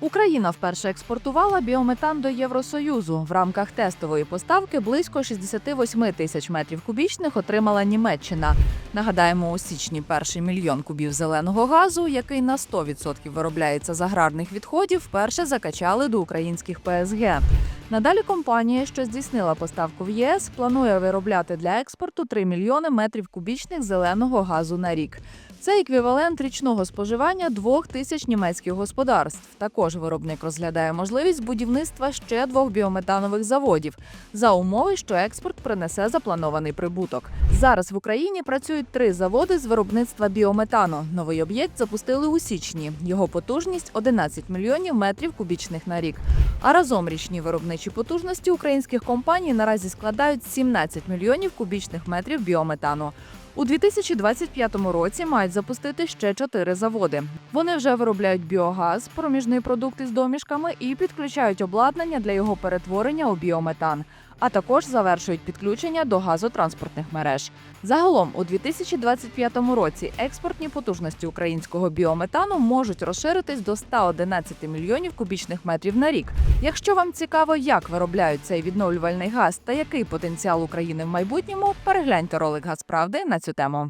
Україна вперше експортувала біометан до Євросоюзу. В рамках тестової поставки близько 68 тисяч метрів кубічних отримала Німеччина. Нагадаємо, у січні перший мільйон кубів зеленого газу, який на 100% виробляється з аграрних відходів, вперше закачали до українських ПСГ. Надалі компанія, що здійснила поставку в ЄС, планує виробляти для експорту 3 мільйони метрів кубічних зеленого газу на рік. Це еквівалент річного споживання двох тисяч німецьких господарств. Також виробник розглядає можливість будівництва ще двох біометанових заводів за умови, що експорт принесе запланований прибуток. Зараз в Україні працюють три заводи з виробництва біометану. Новий об'єкт запустили у січні. Його потужність 11 мільйонів метрів кубічних на рік. А разом річні виробничі потужності українських компаній наразі складають 17 мільйонів кубічних метрів біометану. У 2025 році мають запустити ще чотири заводи. Вони вже виробляють біогаз, проміжний продукт із домішками і підключають обладнання для його перетворення у біометан. А також завершують підключення до газотранспортних мереж. Загалом у 2025 році експортні потужності українського біометану можуть розширитись до 111 мільйонів кубічних метрів на рік. Якщо вам цікаво, як виробляють цей відновлювальний газ та який потенціал України в майбутньому, перегляньте ролик Газправди на цю тему.